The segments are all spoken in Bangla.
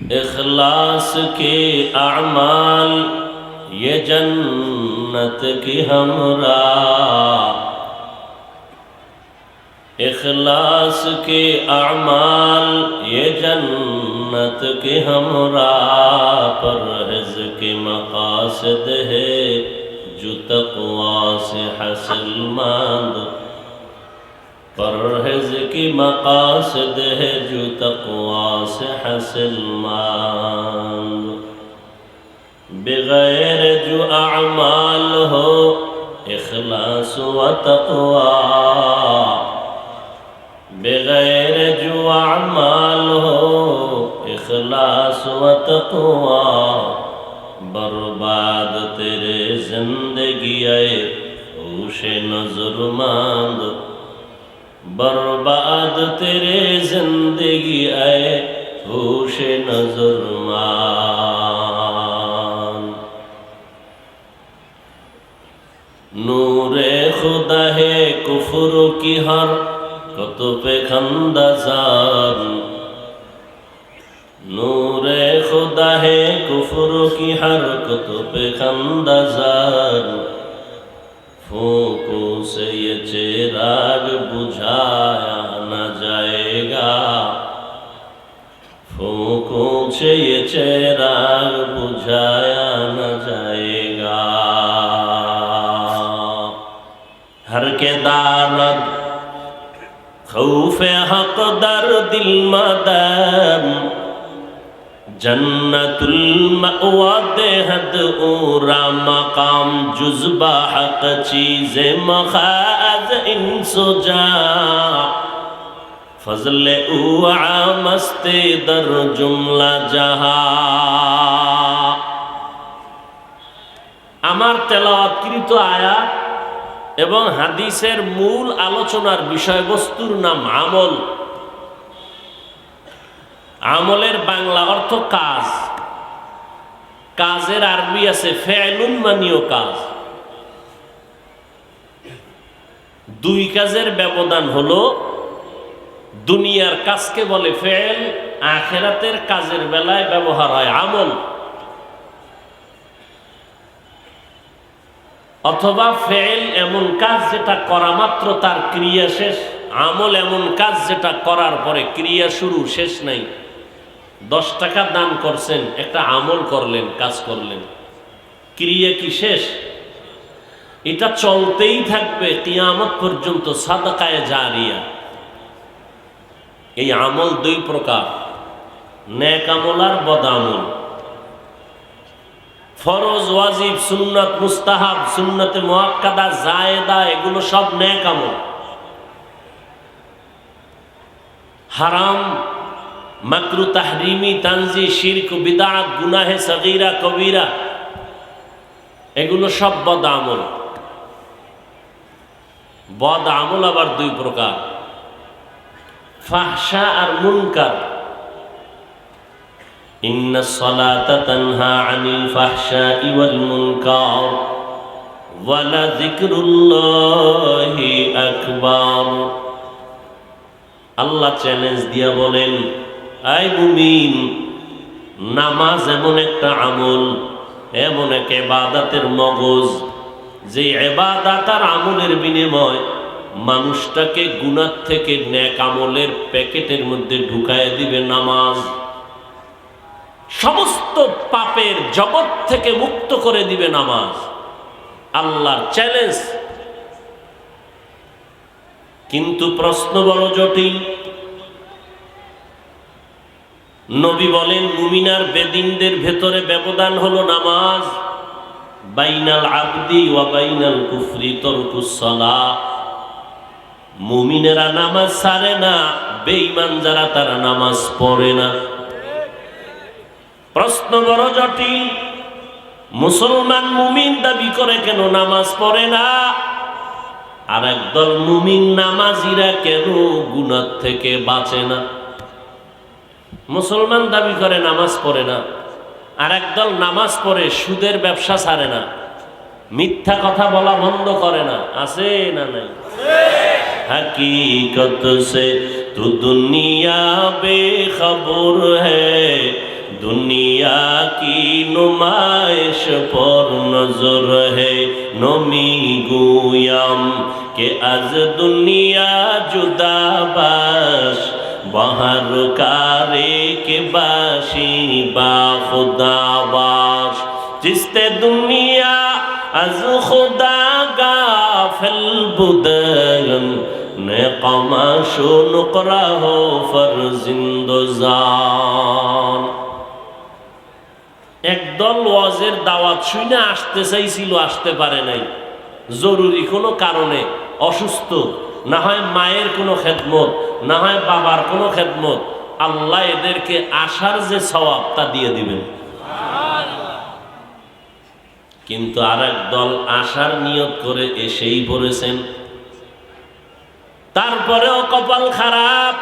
اخلاص کے اعمال، یہ جنت کی ہمراہ۔ اخلاص کے اعمال، یہ جنت کے ہمراہ۔ پرہز کے مقاصد ہے جو تقوا سے حاصل مند۔ پرہز کی مقاصد ہے جو تقوا سے حاصل مانگ بغیر جو اعمال ہو اخلاص و تقوا بغیر جو اعمال ہو اخلاص و تقوا برباد تیرے زندگی اے ہوش نظر ماند बर्बाद तेरे जिंदगी आए होशे नजर मान नूरे खुदा है कुफर की हर কত পেখন্দাজান নূরে खुदा है कुफर की हर कत पेखंदाजान फूकों से ये चेराग बुझाया न जाएगा फूकों से ये चेराग बुझाया न जाएगा हर के दानत खौफ हक दर दिल मदम জন্নতুল মাওয়াদে হদ ওরা মাকাম জুজবা হক চিজে মখাজ ইনসো জা। ফজল উআ মস্তে দর জুমলা জাহা। আমার তেলাওয়াতকৃত আয়া এবং হাদিসের মূল আলোচনার বিষয়বস্তুর নাম আমল। আমলের বাংলা অর্থ কাজ। কাজের আরবি আছে ফেলুন মানীয় কাজ। দুই কাজের ব্যবধান হলো দুনিয়ার কাজকে বলে ফেল আখেরাতের কাজের বেলায় ব্যবহার হয় আমল। অথবা ফেল এমন কাজ যেটা করা মাত্র তার ক্রিয়া শেষ, আমল এমন কাজ যেটা করার পরে ক্রিয়া শুরু, শেষ নাই। দশ টাকা দান করছেন, একটা আমল করলেন, কাজ করলেন। ক্রিয়া কি শেষ? এটা চলতেই থাকবে, কিয়ামত পর্যন্ত সাদাকায় জারিয়া। এই আমল দুই প্রকার ন্যাক আমল আর বদ আমল। ফরজ, ওয়াজিব, সুন্নত, মুস্তাহাব, সুন্নতে মোয়াক্কাদা, জায়েদা, এগুলো সব ন্যাক আমল। হারাম মাকরু তাহরিমি তানজি শিরক বিদাত গুনাহে সগীরা কবিরা এগুলো সব বদ আমল বদ আমল আবার দুই প্রকার ফাহসা আর মুনকার إن الصلاة تنهى عن الفحشاء والمنكر ولذكر الله أكبر আল্লাহ চ্যালেঞ্জ দিয়া বলেন আই নামাজ এমন একটা আমল, এমন এক এবাদাতের মগজ, যে এবাদাত আর আমলের বিনিময় মানুষটাকে গুনার থেকে ন্যাক আমলের প্যাকেটের মধ্যে ঢুকায় দিবে নামাজ। সমস্ত পাপের জগৎ থেকে মুক্ত করে দিবে নামাজ। আল্লাহর চ্যালেঞ্জ কিন্তু প্রশ্ন বড় জটিল নবী বলেন, মুমিনার বেদিনদের ভেতরে ব্যবধান হলো নামাজ। বাইনাল আবদি ওয়া বাইনাল কুফরি তরকুসলা মুমিনেরা নামাজ সারে না, বেঈমান যারা তারা নামাজ পড়ে না। প্রশ্ন বড় জটিল, মুসলমান মুমিন দাবি করে কেন নামাজ পড়ে না? আর একদল মুমিন নামাজিরা কেন গুনার থেকে বাঁচে না? মুসলমান দাবি করে নামাজ পড়ে না। আর একদল নামাজ পড়ে, সুদের ব্যবসা ছাড়ে না। মিথ্যা কথা বলা বন্ধ করে না। আছে না নাই? হাকিকত সে তু দুনিয়া বে খবর হে। দুনিয়া কি নুমাইশ পর নজর হে। নমি গুয়াম কে আজ দুনিয়া জুদাবাস। বাহার কারে কে বাসি বা খুদা বাস জিসতে দুনিয়া আজ খুদা গাফিল বুদন নে কমা কমাশো নুকরা হো ফর জিন্দজান একদল ওয়াজের দাওয়াত শুনে আসতে চাইছিল আসতে পারে নাই জরুরি কোনো কারণে অসুস্থ না হয় মায়ের কোনো খেদমত, না হয় বাবার কোনো খেদমত, আল্লাহ এদেরকে আসার যে সওয়াব তা দিয়ে দিবেন। কিন্তু আর দল আসার নিয়ত করে এসেই পড়েছেন। তারপরেও কপাল খারাপ।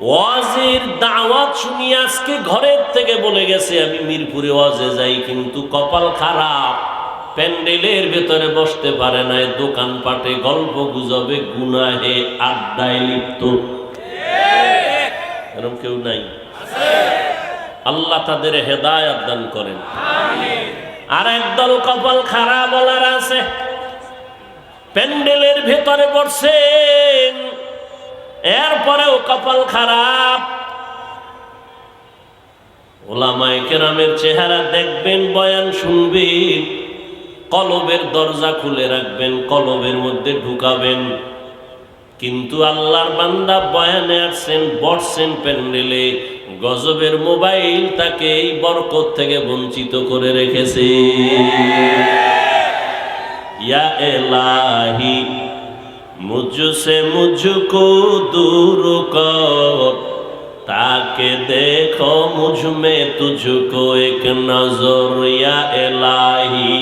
ওয়াজের দাওয়াত শুনি আজকে ঘরের থেকে বলে গেছে, আমি মিরপুরে ওয়াজে যাই, কিন্তু কপাল খারাপ। প্যান্ডেলের ভেতরে বসতে পারে নাই, দোকানপাটে গল্প গুজবে, গুনাহে আড্ডায় লিপ্ত। এরকম কেউ নাই। আল্লাহ তাদের হেদায়াত দান করেন। আর একদল কপাল খারাপ বলার আছে। প্যান্ডেলের ভেতরে বসছেন, এরপরেও কপাল খারাপ। ওলামায় কেরামের চেহারা দেখবেন, বয়ান শুনবেন। কলবের দরজা খুলে রাখবেন, কলবের মধ্যে ঢুকাবেন। কিন্তু আল্লাহর বান্দা বয়ানে আসছেন, বসছেন প্যান্ডেলে, গজবের মোবাইল তাকে এই বরকত থেকে বঞ্চিত করে রেখেছে। ইয়া এলাহি দূর তাকে দেখো মুঝমে তুঝকো এক নজর। ইয়া এলাহি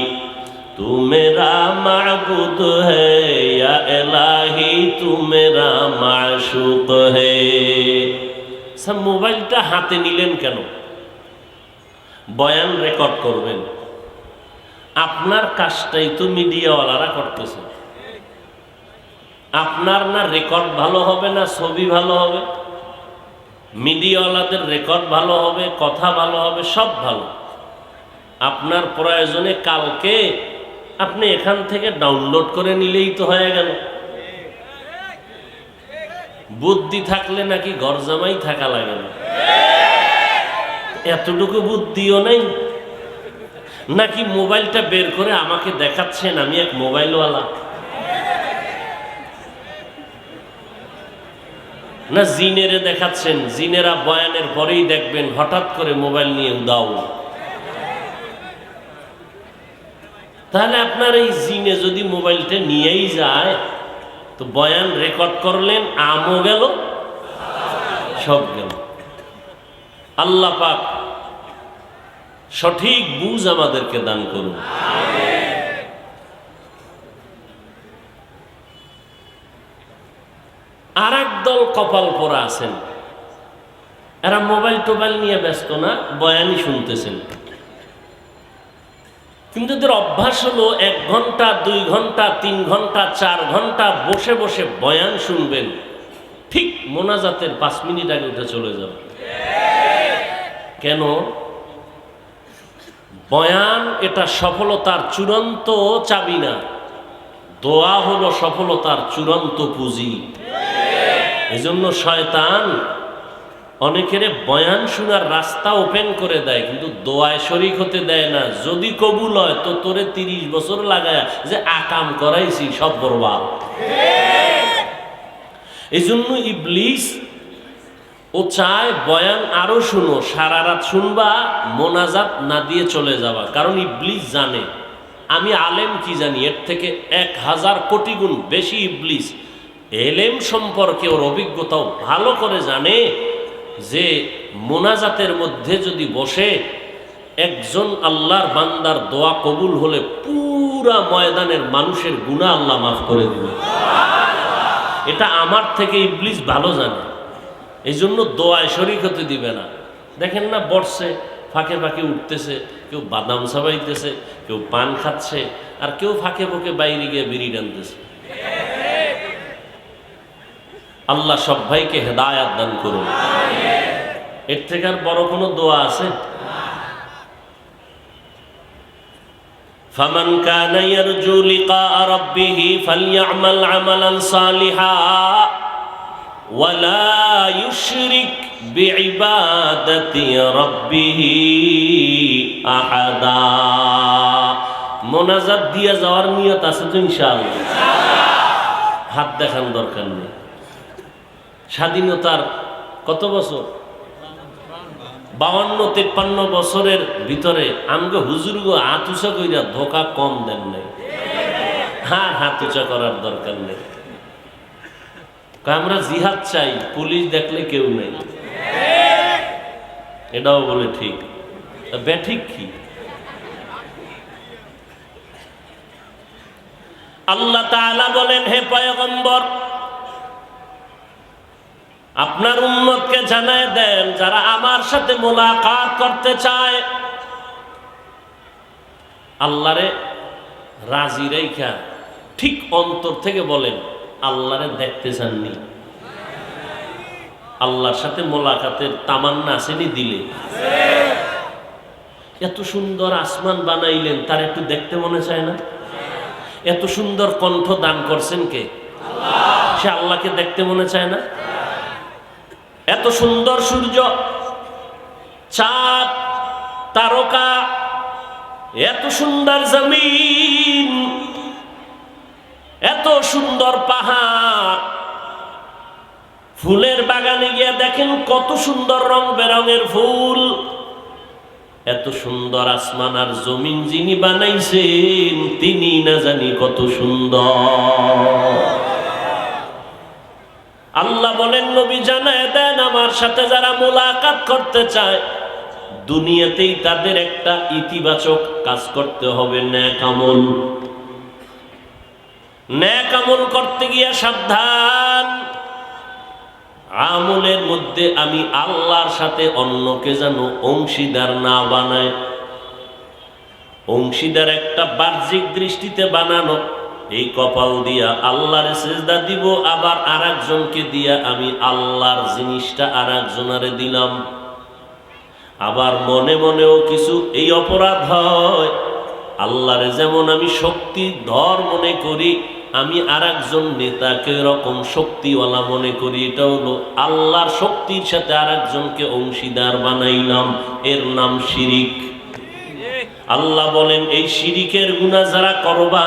तू मेरा माबूद है या इलाही तू मेरा माशूक है সব মোবাইলটা হাতে নিলেন কেন বয়ান রেকর্ড করবেন আপনার কাজটাই তো মিডিয়াওয়ালারা করতেছে আপনার না রেকর্ড ভালো হবে না ছবি ভালো হবে মিডিয়াওয়ালাদের রেকর্ড ভালো হবে কথা ভালো হবে সব ভালো আপনার প্রয়োজনে কালকে আপনি এখান থেকে ডাউনলোড করে নিলেই তো হয়ে গেল। বুদ্ধি থাকলে নাকি ঘর জামাই থাকা লাগে না। এতটুকু বুদ্ধিও নেই। নাকি মোবাইলটা বের করে আমাকে দেখাচ্ছেন? আমি এক মোবাইলওয়ালা। না জিনেরে দেখাচ্ছেন? জিনেরা বয়ানের পরেই দেখবেন, হঠাৎ করে মোবাইল নিয়ে উদাও তাহলে আপনার এই জিনে যদি মোবাইলটা নিয়েই যায়, তো বয়ান রেকর্ড করলেন, আমও গেল, সব গেল। আল্লাহ পাক সঠিক বুঝ আমাদেরকে দান করুন। আর দল কপাল পরা আছেন। এরা মোবাইল টোবাইল নিয়ে ব্যস্ত না, বয়ানই শুনতেছেন। কিন্তু এদের অভ্যাস হলো এক ঘণ্টা, দুই ঘণ্টা, তিন ঘণ্টা, চার ঘণ্টা বসে বসে বয়ান শুনবেন। ঠিক মোনাজাতের পাঁচ মিনিট আগে উঠে চলে যাবে। কেন? বয়ান এটা সফলতার চূড়ান্ত চাবি না। দোয়া হলো সফলতার চূড়ান্ত পুঁজি। এজন্য শয়তান অনেকের বয়ান শোনার রাস্তা ওপেন করে দেয়, কিন্তু দোয়ায় শরিক হতে দেয় না। যদি কবুল হয়, তো তোরে তিরিশ বছর লাগায় যে আকাম করাইছি, সব বরবাদ। এই জন্য ইবলিস ও চায় বয়ান আরও শুনো, সারা রাত শুনবা, মোনাজাত না দিয়ে চলে যাবা। কারণ ইবলিস জানে, আমি আলেম কি জানি, এর থেকে এক হাজার কোটি গুণ বেশি ইবলিস। এলেম সম্পর্কে ওর অভিজ্ঞতাও ভালো করে জানে। যে মোনাজাতের মধ্যে যদি বসে, একজন আল্লাহর বান্দার দোয়া কবুল হলে পুরা ময়দানের মানুষের গুণা আল্লাহ মাফ করে দিবে। এটা আমার থেকে ইবলিস ভালো জানে। এই জন্য দোয়ায় শরিক হতে দিবে না। দেখেন না বর্ষে ফাঁকে ফাঁকে উঠতেছে, কেউ বাদাম সাবাইতেছে কেউ পান খাচ্ছে, আর কেউ ফাঁকে ফাঁকে বাইরে গিয়ে বিড়ি টানতেছে। আল্লাহ সব ভাইকে হেদায়াত দান করুন। এর থেকে আর বড় কোনো দোয়া আছে فمن كان يرجو لقاء ربه فليعمل عملا صالحا ولا يشرك بعبادة ربه أحدا মোনাজাত দিয়ে যাওয়ার নিয়ত আছে তো ইনশাআল্লাহ হাত দেখান দরকার নেই স্বাধীনতার কত বছর বাউন্ন, তেপ্পান্ন বছরের ভিতরে আমগো হুজুরগো হাত উঁচা কইরা ধোকা কম দেন নাই। হ্যাঁ হাত করার দরকার নেই। আমরা জিহাদ চাই, পুলিশ দেখলে কেউ নেই। এটাও বলে ঠিক। ব্যাঠিক কি? আল্লাহ তাআলা বলেন, হে পয়গম্বর আপনার উম্মতকে জানায় দেন, যারা আমার সাথে মোলাকাত করতে চায়, আল্লাহরে রাজি রেখা ঠিক অন্তর থেকে বলেন, আল্লাহরে দেখতে চাননি। আল্লাহর সাথে মোলাকাতের তামান্না আসেনি দিলে। এত সুন্দর আসমান বানাইলেন, তার একটু দেখতে মনে চায় না? এত সুন্দর কণ্ঠ দান করছেন কে? সে আল্লাহকে দেখতে মনে চায় না? এত সুন্দর সূর্য, চাঁদ, তারকা, এত সুন্দর জমিন, এত সুন্দর পাহাড়। ফুলের বাগানে গিয়ে দেখেন কত সুন্দর রং বেরঙের ফুল। এত সুন্দর আসমান আর জমিন যিনি বানাইছেন তিনি না জানি কত সুন্দর। আল্লাহ বলেন, নবী জানায় দেন আমার সাথে যারা মোলাকাত করতে চায়। দুনিয়াতেই তাদের একটা ইতিবাচক কাজ করতে হবে, ন্যাক আমল। করতে গিয়ে সাবধান। আমলের মধ্যে আমি আল্লাহর সাথে অন্যকে যেন অংশীদার না বানায়। অংশীদার একটা বাহ্যিক দৃষ্টিতে বানানো। এই কপাল দিয়া আল্লাহর সেজদা দিব, আবার আর একজনকে দিয়া আমি আল্লাহর জিনিসটা আর একজনারে দিলাম। আবার মনে মনেও কিছু এই অপরাধ হয়। আল্লাহরে যেমন আমি শক্তি, ধর মনে করি, আমি আর একজন নেতাকে এরকম শক্তিওয়ালা মনে করি, এটা হলো আল্লাহর শক্তির সাথে আর একজনকে অংশীদার বানাইলাম, এর নাম শিরিক। আল্লাহ বলেন, এই শিরিকের গুণা যারা করবা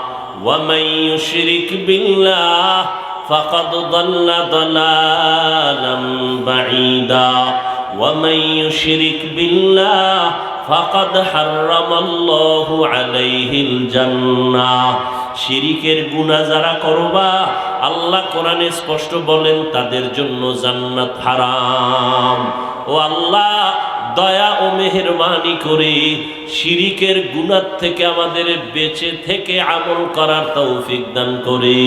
ومن يشرك بالله فقد ضل ضلالا بعيدا ومن يشرك بالله فقد حرم الله عليه الجنة শিরিকের গুণা যারা করবা আল্লাহ কোরআনে স্পষ্ট বলেন তাদের জন্য জান্নাত হারাম ও আল্লাহ দয়া ও মেহরবানি করে শিরিকের গুণার থেকে আমাদের বেঁচে থেকে আমল করার তৌফিক দান করে।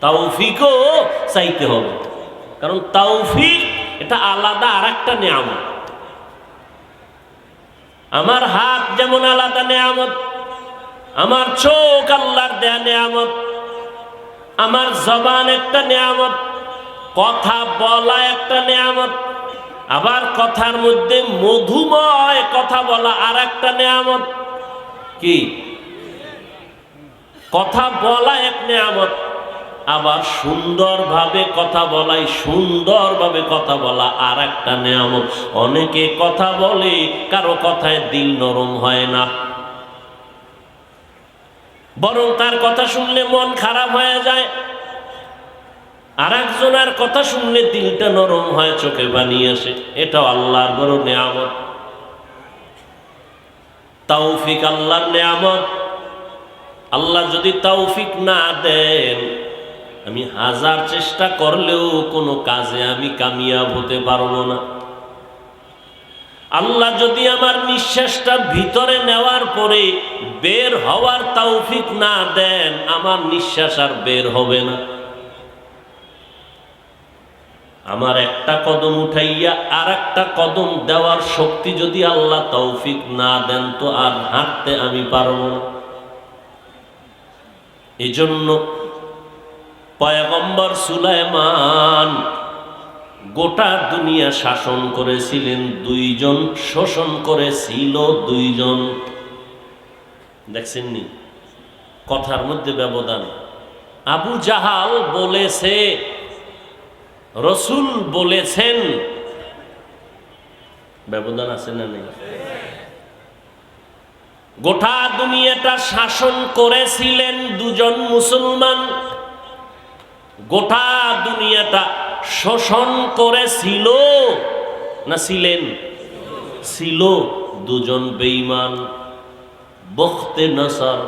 তৌফিকও চাইতে হবে। কারণ তৌফিক এটা আলাদা আর একটা নিয়ামত। আমার হাত যেমন আলাদা নিয়ামত, আমার চোখ আল্লাহর দেয়া নিয়ামত, আমার জবান একটা নিয়ামত, কথা বলা একটা নিয়ামত আবার কথার মধ্যে মধুময় কথা বলা আর একটা নিয়ামত। কি? কথা বলা এক নিয়ামত, আবার সুন্দরভাবে কথা বলাই, সুন্দরভাবে কথা বলা আর একটা নিয়ামত। অনেকে কথা বলে, কারও কথায় দিল নরম হয় না। বরং তার কথা শুনলে মন খারাপ হয়ে যায়। আর কথা শুনলে দিলটা নরম হয়, চোখে বানিয়ে আসে। এটাও আল্লাহর বড় নেয়ামত। তাওফিক আল্লাহর নেয়ামত। আল্লাহ যদি তাওফিক না দেন, আমি হাজার চেষ্টা করলেও কোনো কাজে আমি কামিয়াব হতে পারব না। আল্লাহ যদি আমার নিঃশ্বাসটা ভিতরে নেওয়ার পরে বের হওয়ার তাওফিক না দেন, আমার নিঃশ্বাস আর বের হবে না। আমার একটা কদম উঠাইয়া আর একটা কদম দেওয়ার শক্তি যদি আল্লাহ তৌফিক না দেন, তো আর হাঁটতে আমি পারব না। এই জন্য পয়গম্বর সুলাইমান গোটা দুনিয়া শাসন করেছিলেন, দুইজন শোষণ করেছিল দুইজন। দেখছেননি? কথার মধ্যে ব্যবধান। আবু জাহাল বলেছে রসুল বলেছেন। ব্যবধান আছে না নেই? গোটা দুনিয়াটা শাসন করেছিলেন দুজন মুসলমান। গোটা দুনিয়াটা শোষণ করেছিল না ছিলেন? ছিল দুজন বেইমান বখতে নসর।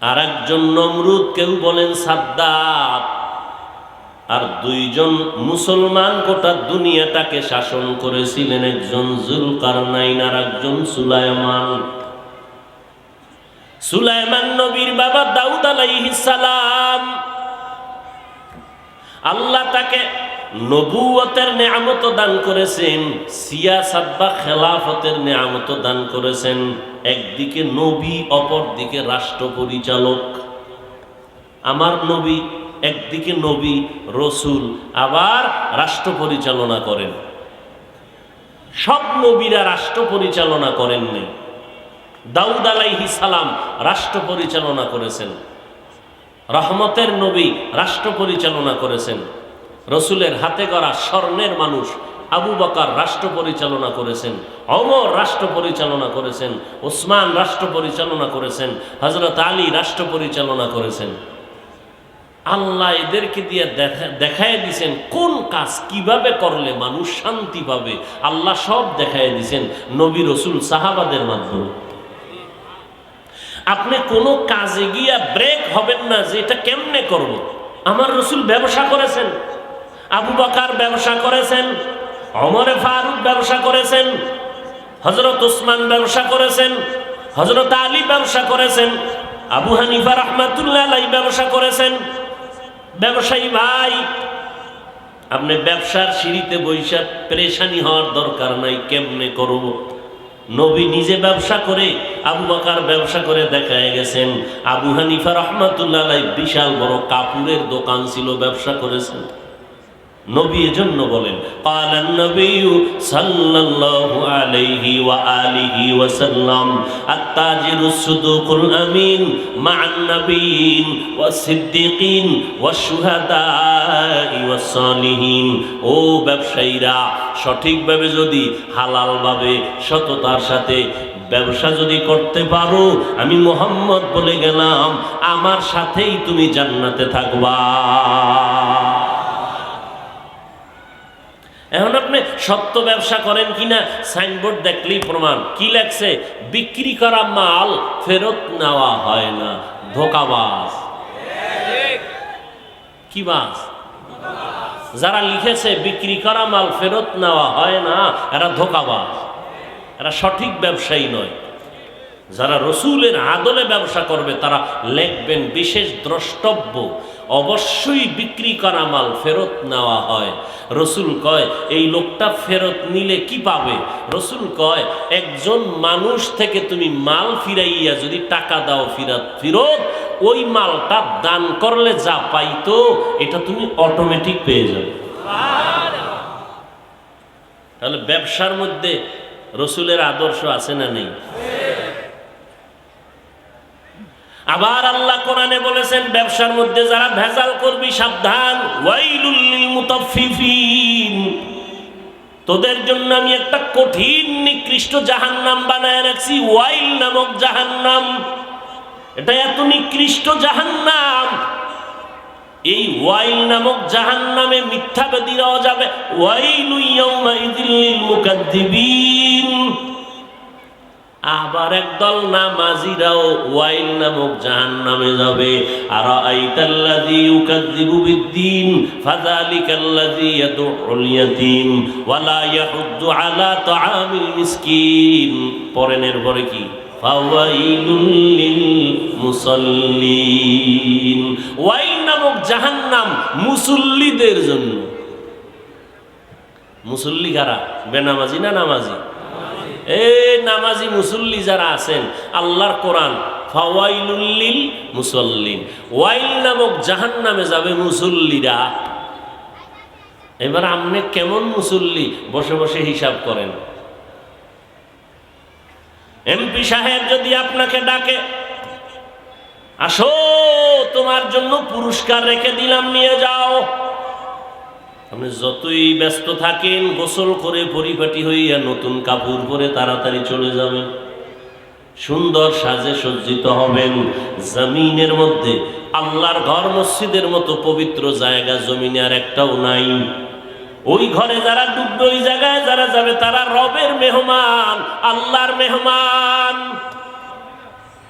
আর একজন নমরুদ কেউ বলেন সাদ্দাত। আর দুইজন মুসলমান গোটা দুনিয়াটাকে শাসন করেছিলেন একজন জুলকারনাইন আর একজন সুলাইমান সুলাইমান নবীর বাবা দাউদ সালাম। আল্লাহ তাকে নবুয়তের নেয়ামত দান করেছেন সিয়াসাত বা খেলাফতের নেয়ামত দান করেছেন, একদিকে নবী অপর দিকে রাষ্ট্র পরিচালক আমার নবী একদিকে নবী, রসুল, আবার রাষ্ট্র পরিচালনা করেন। সব নবীরা রাষ্ট্র পরিচালনা করেননি। দাউদ আলাইহি সালাম রাষ্ট্র পরিচালনা করেছেন। রহমতের নবী রাষ্ট্র পরিচালনা করেছেন। রসুলের হাতে করা স্বর্ণের মানুষ আবু বাকার রাষ্ট্র পরিচালনা করেছেন অমর রাষ্ট্র পরিচালনা করেছেন, ওসমান রাষ্ট্র পরিচালনা করেছেন হজরত আলী রাষ্ট্র পরিচালনা করেছেন। আল্লাহ এদেরকে দিয়ে দেখা দেখায় দিছেন, কোন কাজ কীভাবে করলে মানুষ শান্তি পাবে আল্লাহ সব দেখায় দিছেন নবী রসুল, সাহাবাদের মাধ্যমে আপনি কোনো কাজে গিয়া ব্রেক হবেন না যে এটা কেমনে করব। আমার রসুল ব্যবসা করেছেন, আবু বাকার ব্যবসা করেছেন অমরে ফারুক ব্যবসা করেছেন হজরত ওসমান ব্যবসা করেছেন হজরত আলী ব্যবসা করেছেন, আবু হানিফা রহমাতুল্লাহ ব্যবসা করেছেন ব্যবসায়ী ভাই, আপনি ব্যবসার সিঁড়িতে বৈশাখ পেরেশানি হওয়ার দরকার নাই, কেমনে করব? নবী নিজে ব্যবসা করে, আবু বাকার ব্যবসা করে দেখা গেছেন। আবু হানিফা রহমাতুল্লাহ বিশাল বড় কাপড়ের দোকান ছিল, ব্যবসা করেছেন। নবী এজন্য বলেন قال النبي صلى الله عليه وآله وسلم التاجر الصدوق الأمين مع النبيين والصديقين والشهداء والصالحين ও ব্যবসায়ীরা সঠিকভাবে যদি হালালভাবে সততার সাথে ব্যবসা যদি করতে পারো আমি মোহাম্মদ বলে গেলাম আমার সাথেই তুমি জান্নাতে থাকবা এখন আপনি সত্য ব্যবসা করেন কিনা? সাইনবোর্ড দেখলেই প্রমাণ। কি লেখছে? বিক্রি করা মাল ফেরত নেওয়া হয় না। ধোকাবাজ। কি বাস যারা লিখেছে, বিক্রি করা মাল ফেরত নেওয়া হয় না, এরা ধোকাবাজ। এরা সঠিক ব্যবসায়ী নয়। যারা রসুলের আদলে ব্যবসা করবে, তারা লেখবেন বিশেষ দ্রষ্টব্য। অবশ্যই বিক্রি করা মাল ফেরত নেওয়া হয়। রসুল কয়, এই লোকটা ফেরত নিলে কি পাবে? রসুল কয়, একজন মানুষ থেকে তুমি মাল ফিরাইয়া যদি টাকা দাও ফিরাত, ফিরত, ওই মালটা দান করলে যা পাইতো, এটা তুমি অটোমেটিক পেয়ে যাবে। তাহলে ব্যবসার মধ্যে রসুলের আদর্শ আছে না নেই? আবার আল্লাহ কোরআনে বলেছেন, ব্যবসার মধ্যে যারা ভেজাল করবি, সাবধান। তোদের জন্য আমি একটা কঠিন, নিকৃষ্ট জাহান্নাম বানায় রাখছি, ওয়াইল নামক জাহান্নাম। এটা এত নিকৃষ্ট জাহান্নাম। এই ওয়াইল নামক জাহান্নামে মিথ্যাবাদী দেওয়া যাবে। ওয়াইলু ইয়াউমা ইযিল লিল মুকাদ্দিবিন। আবার একদল নামাজিরাও ওয়াইল নামক জাহান নামে যাবে। আর আইতাল্লাযী ইউকাযযিবু বিদ্দীন, ফাযালিকাল্লাযী ইয়াদউল ইয়াতীম, ওয়ালা ইয়াহুদ্দু আলা তাআমিল মিসকিন। পরেনের পরে কি? ফাওয়াইলুল লিল মুসাল্লিন ওয়াইল নামক জাহান্নাম মুসল্লিদের জন্য। মুসল্লি কারা? বেনামাজি না নামাজি? এই নামাজি মুসল্লি যারা আছেন, আল্লাহর কোরআন ফাওয়াইলুল্লিল মুসল্লিন। ওয়াইল নামক জাহান নামে যাবে মুসল্লিরা। এবার আপনি কেমন মুসল্লি? বসে বসে হিসাব করেন। এমপি সাহেব যদি আপনাকে ডাকে, আসো, তোমার জন্য পুরস্কার রেখে দিলাম, নিয়ে যাও। আপনি যতই ব্যস্ত থাকেন, গোসল করে পরিপাটি হইয়া নতুন কাপড় পরে তাড়াতাড়ি চলে যাবেন। সুন্দর সাজে সজ্জিত হবেন। জমিনের মধ্যে আল্লাহর ঘর মসজিদের মতো পবিত্র জায়গা জমিনে আর একটাও নাই। ওই ঘরে যারা ডুববে ওই জায়গায় যারা যাবে, তারা রবের মেহমান, আল্লাহর মেহমান।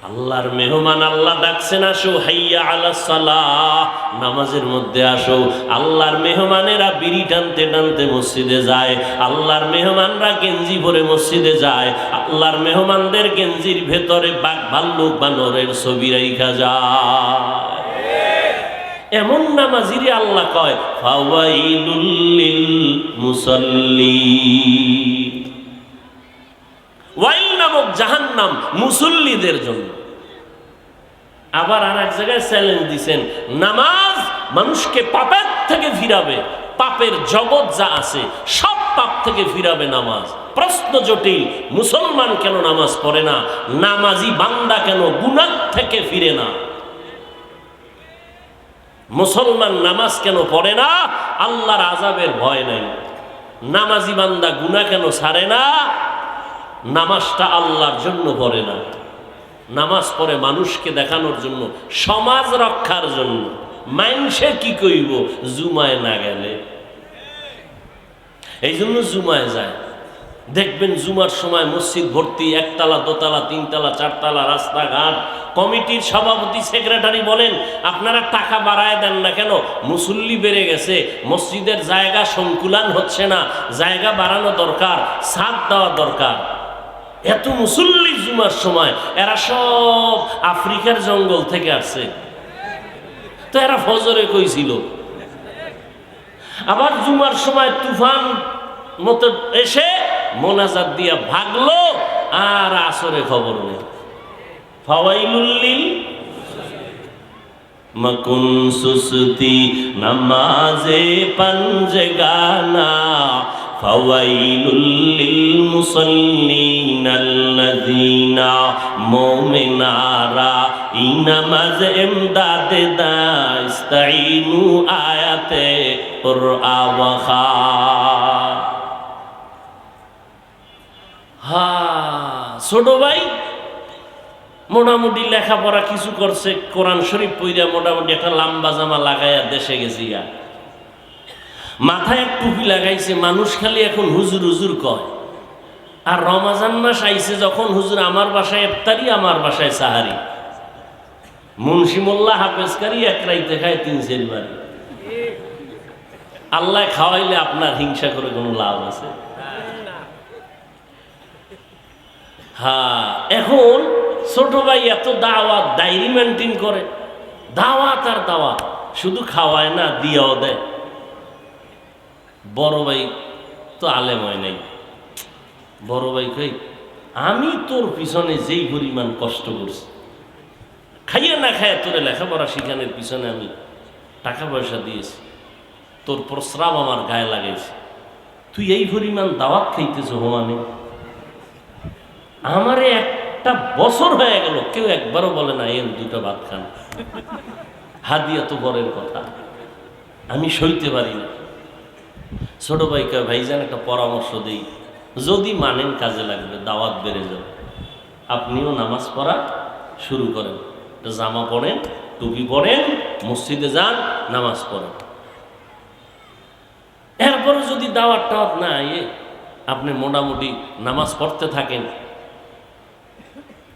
আল্লাহর মেহমান আল্লাহ ডাকছেন আসো, হাইয়া আলা সালাহ। নামাজের মধ্যে আসো। আল্লাহর মেহমানেরা বিড়ি টানতে টানতে মসজিদে যায়। আল্লাহর মেহমানরা গেঞ্জি পরে মসজিদে যায়। আল্লাহর মেহমানদের গেঞ্জির ভেতরে বাঘ, ভাল্লুক বানরের ছবি রাইখা যায়। এমন নামাজিরে আল্লাহ কয়, ফাওয়াইলুল লিল মুসাল্লিন। ওয়াইল নামক জাহান্নাম মুসল্লিদের জন্য। আবার আর এক জায়গায় চ্যালেঞ্জ দিছেন, নামাজ মানুষকে পাপের থেকে ফিরাবে, পাপের জগৎ যা আছে, সব পাপ থেকে ফিরাবে নামাজ। প্রশ্ন জটিল, মুসলমান কেন নামাজ পড়ে না? নামাজি বান্দা কেন গুনার থেকে ফিরে না? মুসলমান নামাজ কেন পড়ে না? আল্লাহর আজাবের ভয় নাই। নামাজি বান্দা গুনা কেন ছাড়ে না? নামাজটা আল্লাহর জন্য পড়ে না। নামাজ পড়ে মানুষকে দেখানোর জন্য, সমাজ রক্ষার জন্য। মাইনসে কি কইব? জুমায় না গেলে। এই জন্য জুমায় যায়। দেখবেন জুমার সময় মসজিদ ভর্তি, একতলা, দোতলা, তিনতলা, চারতলা, রাস্তাঘাট। কমিটির সভাপতি, সেক্রেটারি বলেন, আপনারা টাকা বাড়ায় দেন না কেন? মুসল্লি বেড়ে গেছে, মসজিদের জায়গা সংকুলান হচ্ছে না। জায়গা বাড়ানো দরকার, ছাদ দেওয়া দরকার। এত মুসল্লি জুমার সময়, এরা সব আফ্রিকার জঙ্গল থেকে আসছে। তো এরা ফজরে কইছিল আবার জুমার সময় তুফান মতো এসে মোনাজাত দিয়া ভাগলো, আর আসরে খবর নেই। মকুন সুসতি, নামাজে পঞ্জে গানা ফাওয়াইলুল্লিল মুসল্লিনাল্লাযীনা মুমিনারা ইনামাজ ছোট ভাই, মোটামুটি লেখাপড়া কিছু করছে, কোরআন শরীফ পইরা মোটামুটি একটা লম্বা জামা লাগাইয়া দেশে গেছি গা। মাথায় এক টুপি লাগাইছে, মানুষ খালি এখন হুজুর হুজুর কয়। আর রমাজান মাস আইছে যখন হুজুর আমার বাসায় ইফতারি, আমার বাসায় সাহারি। মুন্সি মোল্লা হাফেজকারি এক রাইতে খায় তিন সের আল্লাহ খাওয়াইলে আপনার হিংসা করে কোনো লাভ আছে? হ্যাঁ এখন ছোট ভাই এত দাওয়াত, ডায়েরি মেনটেন করে। দাওয়াত আর দাওয়াত, শুধু খাওয়ায় না, দিয়েও দেয়। বড় ভাই তো আলেম হয় নাই। বড় ভাই কই, আমি তোর পিছনে যেই পরিমাণ কষ্ট করছি, খাইয়া না খাইয়ে তোরে লেখাপড়া শিখানোর পিছনে আমি টাকা পয়সা দিয়েছি, তোর প্রস্রাব আমার গায়ে লাগাইছে, তুই এই পরিমাণ দাওয়াত খাইতেছ হোমানে আমারে একটা বছর হয়ে গেল, কেউ একবারও বলে না এর দুটো ভাত খান। হাদিয়া তো বরের কথা। আমি সইতে পারি না। ছোট ভাইকে ভাইজান একটা পরামর্শ দিই। যদি মানেন কাজে লাগবে, দাওয়াত বেড়ে যাবে। আপনিও নামাজ পড়া শুরু করেন। জামা পরেন টুপি পরেন মসজিদে যান, নামাজ পড়েন। এরপরে যদি দাওয়াত টাওয়াত না এ আপনি মোটামুটি নামাজ পড়তে থাকেন।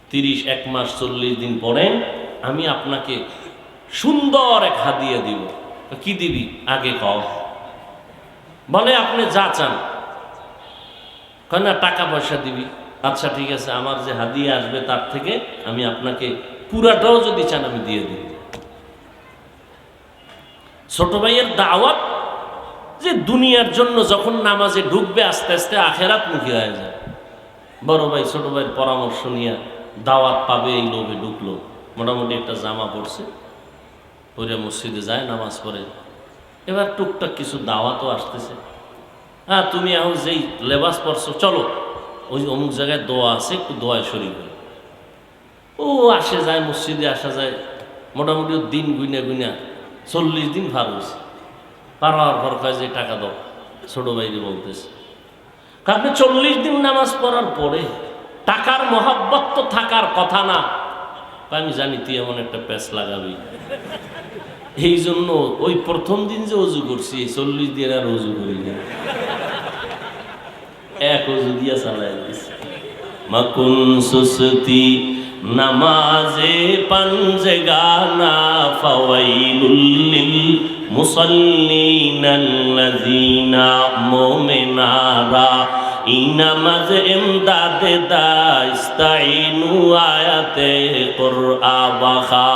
তিরিশ, এক মাস, চল্লিশ দিন পরে আমি আপনাকে সুন্দর এক হাদিয়া দিব। কি দিবি? আগে কও। বলে, আপনি যা চান। না, টাকা পয়সা দিবি। আচ্ছা ঠিক আছে, আমার যে হাদিয়া আসবে তার থেকে আমি আপনাকে পুরাটাও যদি চান, আমি দিয়ে দিব ছোট ভাইয়ের দাওয়াত যে দুনিয়ার জন্য যখন নামাজে ঢুকবে, আস্তে আস্তে আখেরাত মুখী হয়ে যায়। বড় ভাই, ছোট ভাইয়ের পরামর্শ নিয়ে দাওয়াত পাবে, এই লোভে ঢুকলো। মোটামুটি একটা জামা পড়ছে পরে মসজিদে যায়, নামাজ পড়ে। এবার টুকটাক কিছু দাওয়াতও আসতেছে। হ্যাঁ তুমি এখন যেই লেবাস পড়ছো, চলো। ওই অমুক জায়গায় দোয়া আছে, একটু দোয়ায় শরীর হই। ও আসে যায়, মসজিদে আসা যায়। মোটামুটি দিন গুইনা গুইনা চল্লিশ দিন পার হয়েছে পার হওয়ার পর কয় যে, টাকা দাও। ছোটো ভাইরে বলতেছে। আপনি চল্লিশ দিন নামাজ পড়ার পরে টাকার মহাব্বত তো থাকার কথা না। আমি জানি তুই এমন একটা প্যাচ লাগাবি। এই জন্য ওই প্রথম দিন যে অজু করছি, চল্লিশ দিন আর অজু করি না। এক অজু দিয়া চালাই দিছে। মাকুন সুসতি, নামাজে পাঞ্জে গানা, ফাওয়াইলুল মুসাল্লিনাল্লাযিনা মুমিনারা। ইনামাজ ইমদাদে দা ইস্তাইনু আয়াতে কুরআ বাখা।